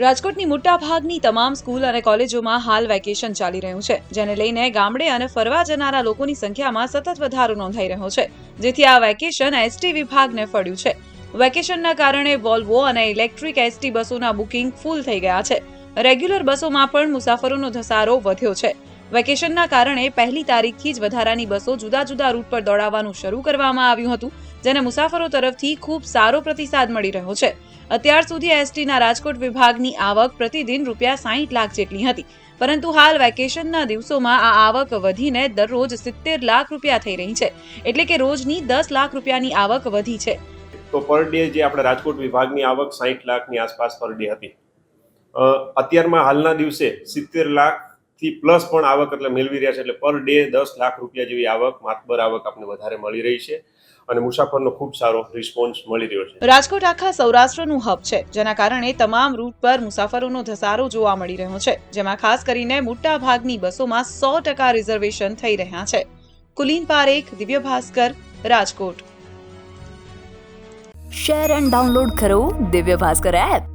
રાજકોટની મોટાભાગની તમામ સ્કૂલ અને કોલેજોમાં હાલ વેકેશન ચાલી રહ્યું છે, જેને લઈને ગામડે અને ફરવા જનારા લોકોની સંખ્યામાં સતત વધારો નોંધાઈ રહ્યો છે, જેથી આ વેકેશન એસટી વિભાગને ફળ્યું છે. વેકેશનના કારણે વોલ્વો અને ઇલેક્ટ્રિક એસટી બસોના બુકિંગ ફૂલ થઈ ગયા છે. રેગ્યુલર બસોમાં પણ મુસાફરોનો ધસારો વધ્યો છે. વેકેશનના કારણે પહેલી તારીખથી જ વધારાની બસો જુદા જુદા રૂટ પર દોડાવવાનું શરૂ કરવામાં આવ્યું હતું, જેને મુસાફરો તરફથી ખૂબ સારો પ્રતિસાદ મળી રહ્યો છે. અત્યાર સુધી એસટીના રાજકોટ વિભાગની આવક પ્રતિદિન રૂપિયા સાહીઠ લાખ જેટલી હતી, પરંતુ હાલ વેકેશનના દિવસોમાં આ આવક વધીને દરરોજ સિત્તેર લાખ રૂપિયા થઈ રહી છે, એટલે કે રોજની દસ લાખ રૂપિયાની આવક વધી છે. તો પર ડે જે આપણે રાજકોટ વિભાગની આવક સાહીઠ લાખની આસપાસ પર ડે હતી. અત્યારમાં હાલના દિવસે સિત્તેર લાખથી પ્લસ પણ આવક એટલે મેળવી રહ્યા છે એટલે પર ડે દસ લાખ રૂપિયા જેવી આવક માતબર આવક આપણને વધારે મળી રહી છે. અને મુસાફરનો ખૂબ સારો રિસ્પોન્સ મળી રહ્યો છે. રાજકોટ આખા સૌરાષ્ટ્રનું હબ છે જેના કારણે તમામ રૂટ પર મુસાફરોનો ધસારો જોવા મળી રહ્યો છે જેમાં ખાસ કરીને મોટા ભાગની બસોમાં સો ટકા રિઝર્વેશન થઈ રહ્યા છે. Kulin Parekh Divya Bhaskar Rajkot. Share and download કરો દિવ્ય ભાસ્કર એપ